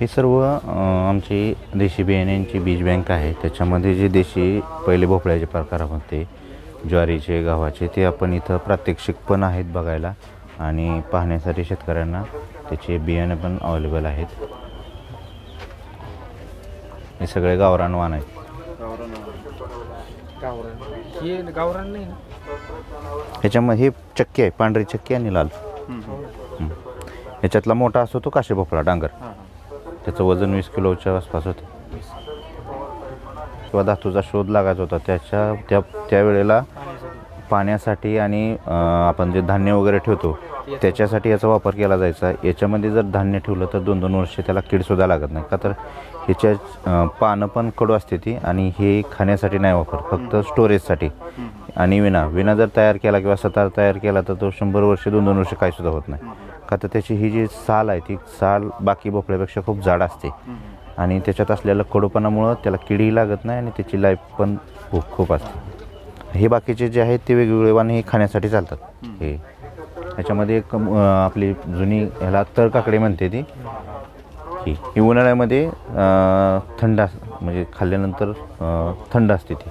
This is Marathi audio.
हे सर्व आमची देशी बियाण्यांची बीज बँक आहे. त्याच्यामध्ये जे देशी पहिले भोपळ्याचे प्रकार होते ज्वारीचे गव्हाचे ते आपण इथं प्रात्यक्षिक पण आहेत बघायला आणि पाहण्यासाठी शेतकऱ्यांना त्याचे बियाणे पण अवेलेबल आहेत. हे सगळे गावरान वाण आहेत. गावरान. हे गावरान नाही. ना ह्याच्यामध्ये हे चक्की आहे पांढरी चक्की आणि लाल. ह्याच्यातला मोठा असतो तो काशे भोपळा डांगर. त्याचं वजन वीस किलोच्या आसपास होतं. किंवा धातूचा शोध लागायचा होता. त्याच्या त्या त्यावेळेला पाण्यासाठी आणि अं, आपण जे धान्य वगैरे ठेवतो त्याच्यासाठी याचा वापर केला जायचा. याच्यामध्ये जर धान्य ठेवलं तर दोन दोन वर्षे त्याला कीडसुद्धा लागत नाही. का तर ह्याच्या पानं पण कडू असते ती आणि हे खाण्यासाठी नाही वापर फक्त स्टोरेजसाठी. आणि विना विना जर तयार केला किंवा सतार तयार केला तर तो शंभर वर्ष दोन दोन वर्ष काहीसुद्धा होत नाही. का तर त्याची ही जी साल आहे ती साल बाकी भोपळ्यापेक्षा खूप जाड असते. आणि त्याच्यात असलेल्या कडूपणामुळं त्याला किडीही लागत नाही आणि त्याची लाईफ पण खूप खूप असते. हे बाकीचे जे आहेत ते वेगवेगळे वाण हे खाण्यासाठी चालतात. हे ह्याच्यामध्ये एक आपली जुनी ह्याला तर काकडे म्हणते ती. ही ही उन्हाळ्यामध्ये थंड अस म्हणजे खाल्ल्यानंतर थंड असते ती.